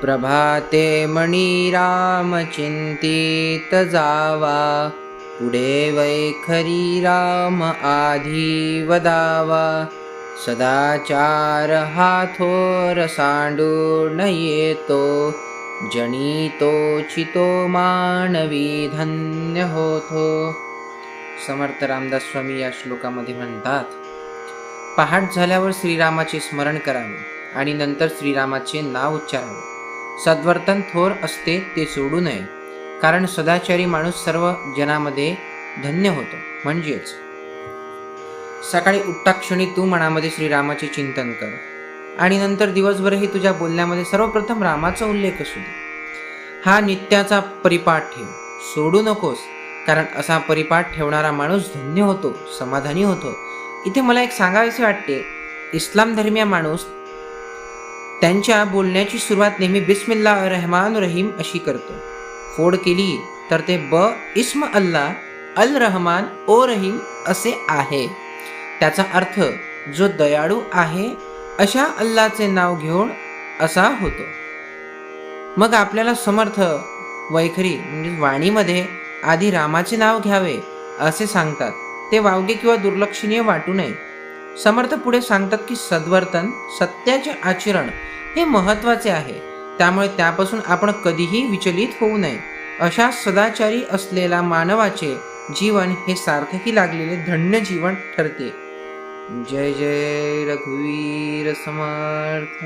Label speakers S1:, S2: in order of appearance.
S1: प्रभाते मणिराम चिंतित जावा पुढे वैखरी राम आधी वदावा सदाचार हा थोर सांडून येतो जनितो चितो मानवी धन्य होतो. समर्थ रामदास स्वामी या श्लोकामध्ये म्हणतात पहाट झाल्यावर श्रीरामाचे स्मरण करावे आणि नंतर श्रीरामाचे नाव उच्चारावे. सद्वर्तन थोर असते ते सोडू नये. कारण सदाचारी माणूस सर्व जनामध्ये धन्य होतो. म्हणजेच सकाळी उठता क्षणी तू मनामध्ये श्रीरामाचे चिंतन कर. आणि नंतर दिवसभरही तुझ्या बोलण्यामध्ये सर्वप्रथम रामाचा उल्लेख असू दे. हा नित्याचा परिपाठ ठेव. सोडू नकोस कारण असा परिपाठ ठेवणारा माणूस धन्य होतो समाधानी होतो. इथे मला एक सांगावेसे वाटते इस्लाम धर्मीय माणूस त्यांच्या बोलण्याची सुरुवात नेहमी बिस्मिल्ला रहमान रहीम अशी करतो. फोड केली तर ते ब इस्म अल्ला अल रहमान ओ रहीम असे आहे. त्याचा अर्थ जो दयाळू आहे अशा अल्लाचे नाव घेऊन असा होतो. मग आपल्याला समर्थ वैखरी म्हणजे वाणीमध्ये आधी रामाचे नाव घ्यावे असे सांगतात. ते वावगे किंवा दुर्लक्षणीय वाटू नये. समर्थ पुढे सांगतात की सद्वर्तन सत्याचे आचरण हे महत्त्वाचे आहे. त्यामुळे त्यापासून आपण कधीही विचलित होऊ नये. अशा सदाचारी असलेला मानवाचे जीवन हे सार्थकी लागलेले धन्य जीवन ठरते. जय जय रघुवीर समर्थ.